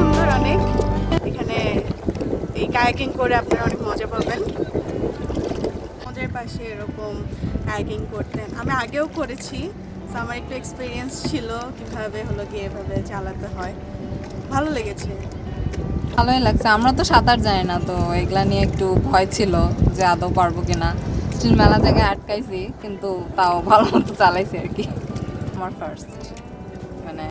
সুন্দর অনেক। এখানে এই কায়াকিং করে আপনারা অনেক মজা পাবেন। মজার পাশে এরকম কায়াকিং করতেন। আমি আগেও করেছি। আমার একটু এক্সপিরিয়েন্স ছিল কীভাবে হলো গিয়ে এভাবে চালাতে হয়। ভালো লেগেছে। ভালোই লাগছে। আমরা তো সাঁতার জানি না, তো এগুলা নিয়ে একটু ভয় ছিল যে আদৌ পারব কিনা। স্টিল মেলা জায়গায় আটকাইছি, কিন্তু তাও ভালো মতো চালাইছি আর কি। আমার ফার্স্ট মানে